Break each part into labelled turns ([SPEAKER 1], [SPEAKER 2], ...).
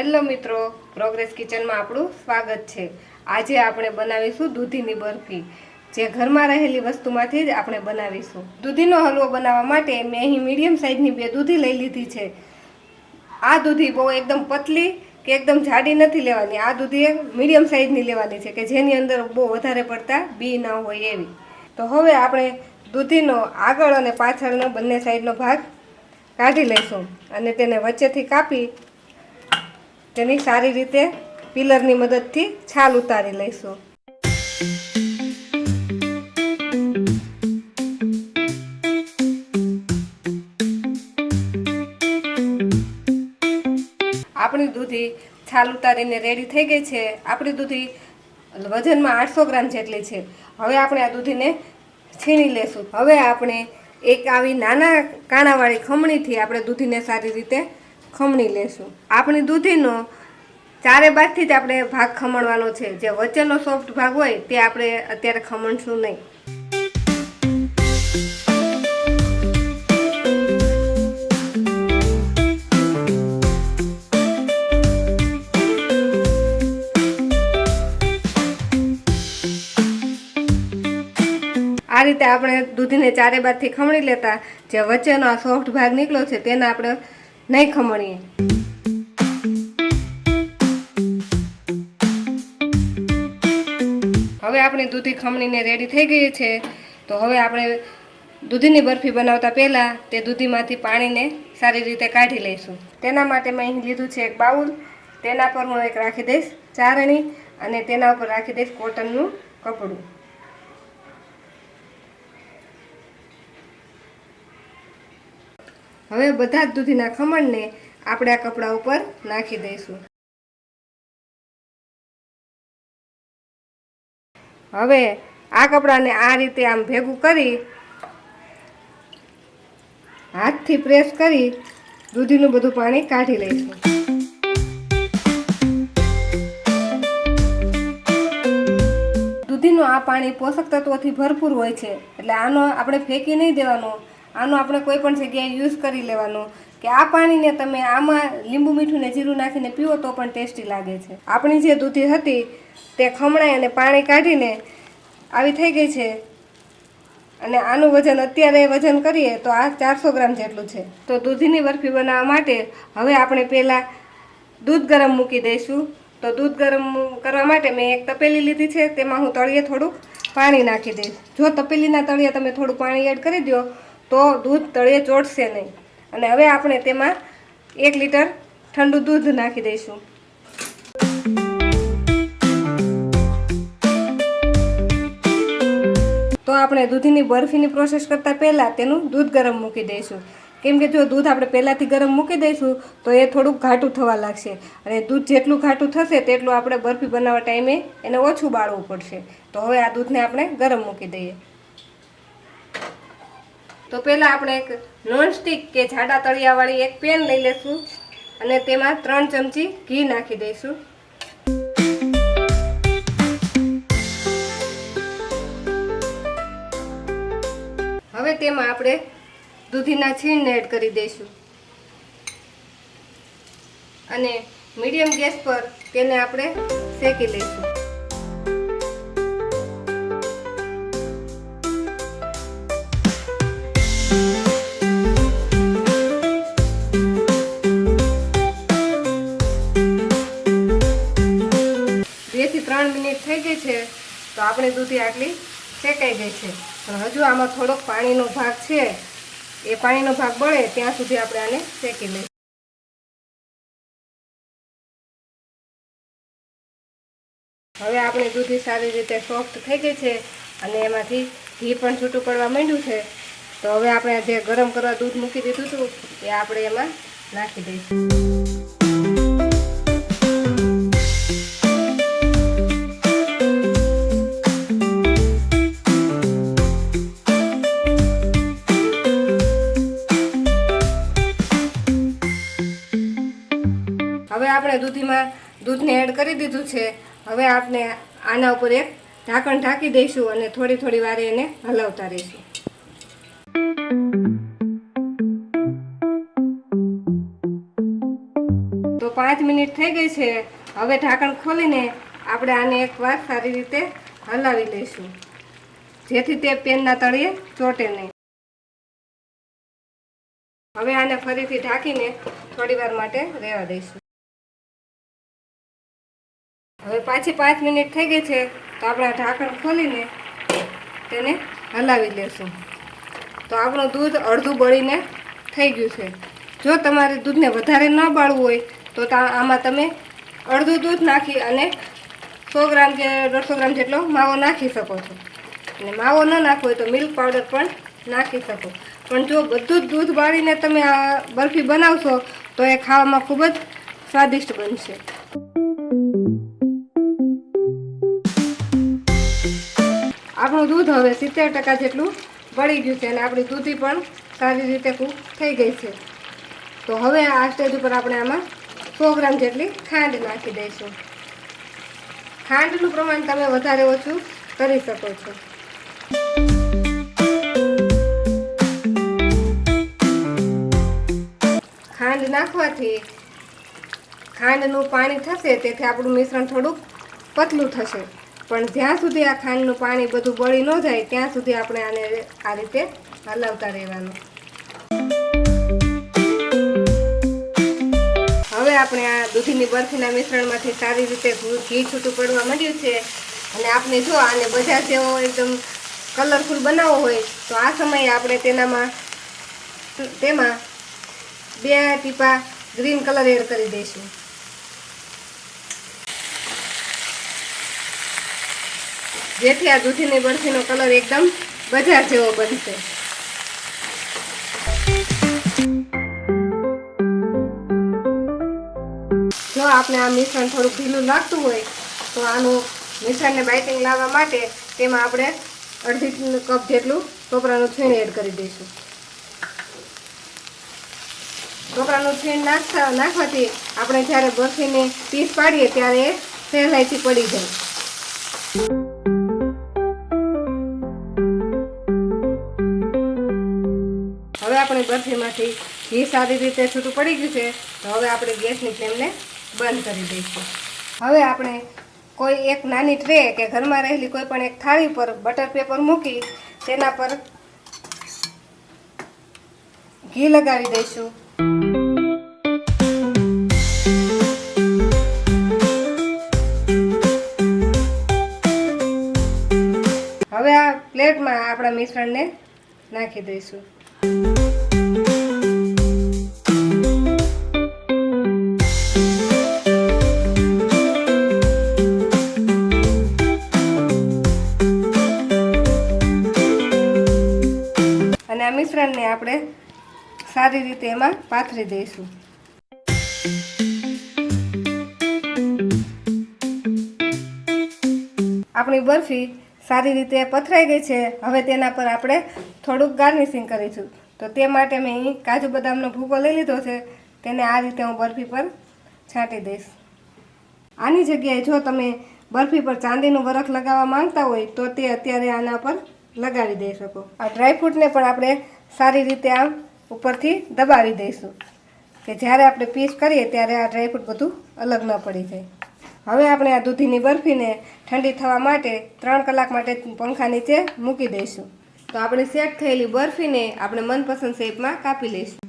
[SPEAKER 1] Hello મિત્રો progress કિચનમાં આપણું સ્વાગત છે. આજે આપણે બનાવીશું દૂધીની બરફી. જે ઘરમાં રહેલી વસ્તુમાંથી જ આપણે બનાવીશું. દૂધીનો હલવો બનાવવા માટે મેં અહીં મીડિયમ સાઇઝની બે દૂધી લઈ લીધી છે. આ દૂધી બહુ એકદમ પતલી કે એકદમ જાડી નથી લેવાની. આ દૂધી મીડિયમ સાઇઝની લેવાની છે કે જેની અંદર બહુ વધારે પડતા બી ના હોય એવી. તો હવે આપણે દૂધીનો આગળ અને પાછળનો બંને સાઈડનો ભાગ કાઢી લઈશું અને તેને વચ્ચેથી કાપી તેની સારી રીતે પિલરની મદદથી છાલ ઉતારી લઈશું. આપણી દૂધી છાલ ઉતારીને રેડી થઈ ગઈ છે. આપણી દૂધી વજનમાં આઠસો ગ્રામ જેટલી છે. હવે આપણે આ દૂધીને છીણી લેશું. હવે આપણે એક આવી નાના કાણાવાળી ખમણીથી આપણે દૂધીને સારી રીતે ખમણી લેશું. આપણી દૂધીનો ચારે બાજથી જ આપણે ભાગ ખમણવાનો છે. જે વચ્ચેનો સોફ્ટ ભાગ હોય તે આપણે અત્યારે ખમણશું નહીં. આ રીતે આપણે દૂધીને ચારે બાજથી ખમણી લેતા જે વચ્ચેનો આ સોફ્ટ ભાગ નીકળ્યો છે, તેને આપણે નહીં ખમણીએ. હવે આપણી દૂધી ખમણીને રેડી થઈ ગઈ છે. તો હવે આપણે દૂધીની બરફી બનાવતા પહેલાં તે દૂધીમાંથી પાણીને સારી રીતે કાઢી લઈશું. તેના માટે મેં અહીં લીધું છે એક બાઉલ. તેના પર હું એક રાખી દઈશ ચારણી અને તેના ઉપર રાખી દઈશ કોટનનું કપડું. હવે બધા જ દૂધીના ખમણને આપણે આ કપડા ઉપર નાખી દઈશું. હવે આ કપડાને આ રીતે આમ ભેગું કરી હાથથી પ્રેસ કરી દૂધીનું બધું પાણી કાઢી લઈશું. દૂધીનું આ પાણી પોષક તત્વોથી ભરપૂર હોય છે, એટલે આનો આપણે ફેંકી નહીં દેવાનો. આનો આપણે કોઈ પણ જગ્યાએ યુઝ કરી લેવાનો. કે આ પાણીને તમે આમાં લીંબુ મીઠું ને જીરું નાખીને પીવો તો પણ ટેસ્ટી લાગે છે. આપણી જે દૂધી હતી તે ખમણાઈ અને પાણી કાઢીને આવી થઈ ગઈ છે. અને આનું વજન અત્યારે વજન કરીએ તો આ ચારસો ગ્રામ જેટલું છે. તો દૂધીની બરફી બનાવવા માટે હવે આપણે પહેલાં દૂધ ગરમ મૂકી દઈશું. તો દૂધ ગરમ કરવા માટે મેં એક તપેલી લીધી છે, તેમાં હું તળિયે થોડુંક પાણી નાખી દઈશ. જો તપેલીના તળિયે તમે થોડું પાણી એડ કરી દો તો દૂધ તળિયે ચોટશે નહીં. અને હવે આપણે તેમાં એક લીટર ઠંડુ દૂધ નાખી દઈશું. તો આપણે દૂધીની બરફીની પ્રોસેસ કરતાં પહેલાં તેનું દૂધ ગરમ મૂકી દઈશું. કેમ કે જો દૂધ આપણે પહેલાંથી ગરમ મૂકી દઈશું, તો એ થોડુંક ઘાટું થવા લાગશે. અને દૂધ જેટલું ઘાટું થશે, તેટલું આપણે બરફી બનાવવા ટાઈમે એને ઓછું બાળવું પડશે. તો હવે આ દૂધને આપણે ગરમ મૂકી દઈએ. તો પહેલાં આપણે એક નોનસ્ટિક કે જાડા તળિયાવાળી એક પેન લઈ લેશું અને તેમાં ત્રણ ચમચી ઘી નાખી દઈશું. હવે તેમાં આપણે દૂધીના છીણને એડ કરી દઈશું. અને મીડિયમ ગેસ પર તેને આપણે શેકી લઈશું. ત્રણ મિનિટ થઈ ગઈ છે, તો આપણી દૂધી આટલી શેકાઈ ગઈ છે. પણ હજુ આમાં થોડોક પાણીનો ભાગ છે, એ પાણીનો ભાગ બળે ત્યાં સુધી આપણે આને શેકી લઈએ હવે આપણી દૂધી સારી રીતે સોફ્ટ થઈ ગઈ છે અને એમાંથી ઘી પણ છૂટું પડવા માંડ્યું છે. તો હવે આપણે જે ગરમ કરવા દૂધ મૂકી દીધું હતું, એ આપણે એમાં નાખી દઈશું. આપણે દૂધીમાં દૂધને એડ કરી દીધું છે. હવે આપણે આના ઉપર એક ઢાંકણ ઢાંકી દઈશું અને થોડી થોડી વારે એને હલાવતા રહીશું. તો પાંચ મિનિટ થઈ ગઈ છે. હવે ઢાંકણ ખોલીને આપણે આને એકવાર સારી રીતે હલાવી લઈશું. જેથી તે પેનના તળિયે ચોટે નહીં. હવે આને ફરીથી ઢાંકીને થોડી વાર માટે રહેવા દઈશું. હવે પાછી પાંચ મિનિટ થઈ ગઈ છે, તો આપણે ઢાંકણ ખોલીને તેને હલાવી લેશું. તો આપણું દૂધ અડધું બળીને થઈ ગયું છે. જો તમારે દૂધને વધારે ન બાળવું હોય તો આમાં તમે અડધું દૂધ નાખી અને સો ગ્રામ કે દોઢસો ગ્રામ જેટલો માવો નાખી શકો છો. અને માવો ન નાખવો હોય તો મિલ્ક પાવડર પણ નાખી શકો. પણ જો બધું જ દૂધ બાળીને તમે આ બરફી બનાવશો, તો એ ખાવામાં ખૂબ જ સ્વાદિષ્ટ બનશે. આપણું દૂધ હવે સિત્તેર ટકા જેટલું બળી ગયું છે અને આપણી દૂધી પણ સારી રીતે કૂક થઈ ગઈ છે. તો હવે આ સ્ટેજ ઉપર આપણે આમાં સો ગ્રામ જેટલી ખાંડ નાખી દઈશું. ખાંડનું પ્રમાણ તમે વધારે ઓછું કરી શકો છો. ખાંડ નાખવાથી ખાંડનું પાણી થશે, તેથી આપણું મિશ્રણ થોડુંક પતલું થશે. પણ જ્યાં સુધી આ ખાંડનું પાણી બધું બળી ન જાય, ત્યાં સુધી આપણે આને આ રીતે હલાવતા રહેવાનું. હવે આપણે આ દૂધીની બરફીના મિશ્રણમાંથી સારી રીતે ઘી છૂટું પડવા માંડ્યું છે. અને આપણે જો આને બધા જેવો એકદમ કલરફુલ બનાવવો હોય, તો આ સમયે આપણે તેનામાં, તેમાં બે ટીપા ગ્રીન કલર એડ કરી દઈશું. જેથી આ દૂધીની બરફીનો કલર એકદમ બજાર જેવો બનશે. જો આપણે આ મિશ્રણ થોડું ઢીલું લાગતું હોય, તો આનું મિશ્રણને બાઇટિંગ લાવવા માટે તેમાં આપણે અડધી કપ જેટલું ટોપરાનું છીણ એડ કરી દઈશું. ટોપરાનું છીણ નાખતા નાખવાથી આપણે જ્યારે બરફીને પીસ પાડીએ ત્યારે સહેલાઈથી પડી જાય. હવે આપણે બરફીમાંથી ઘી સારી રીતે છૂટું પડી ગયું છે, તો હવે આપણે ગેસની ફ્લેમને બંધ કરી દઈશું. હવે આપણે કોઈ એક નાની ટ્રે કે ઘરમાં રહેલી કોઈ પણ એક થાળી પર બટર પેપર મૂકી તેના પર ઘી લગાવી દઈશું. હવે આ પ્લેટમાં આપણા મિશ્રણને નાખી દઈશું. મિશ્રણને આપણે સારી રીતે એમાં પાથરી દઈશું. આપણી બરફી સારી રીતે પથરાઈ ગઈ છે. હવે તેના પર આપણે થોડુંક ગાર્નિશિંગ કરીશું. તો તે માટે મેં અહીં કાજુ બદામનો ભૂકો લઈ લીધો છે. તેને આ રીતે હું બરફી પર છાંટી દઈશ. આની જગ્યાએ જો તમે બરફી પર ચાંદીનું વરખ લગાવવા માંગતા હોય, તો તે અત્યારે આના પર લગાવી દઈ શકો. આ ડ્રાયફ્રૂટને પણ આપણે સારી રીતે આમ ઉપરથી દબાવી દઈશું. કે જ્યારે આપણે પીસ કરીએ ત્યારે આ ડ્રાયફ્રૂટ બધું અલગ ન પડી જાય. હવે આપણે આ દૂધીની બરફીને ઠંડી થવા માટે ત્રણ કલાક માટે પંખા નીચે મૂકી દઈશું. તો આપણે સેટ થયેલી બરફીને આપણે મનપસંદ શેપમાં કાપી લઈશું.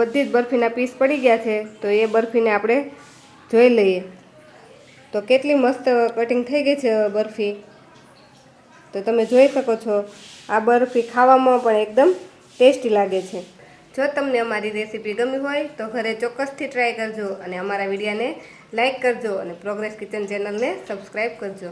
[SPEAKER 1] બધી જ બરફીના પીસ પડી ગયા છે, તો એ બરફીને આપણે જોઈ લઈએ. તો કેટલી મસ્ત કટિંગ થઈ ગઈ છે બરફી. તો તમે જોઈ શકો છો, આ બરફી ખાવામાં પણ એકદમ ટેસ્ટી લાગે છે. જો તમને અમારી રેસીપી ગમી હોય, તો ઘરે ચોક્કસથી ટ્રાય કરજો અને અમારા વિડીયાને લાઇક કરજો અને પ્રોગ્રેસ કિચન ચેનલને સબસ્ક્રાઈબ કરજો.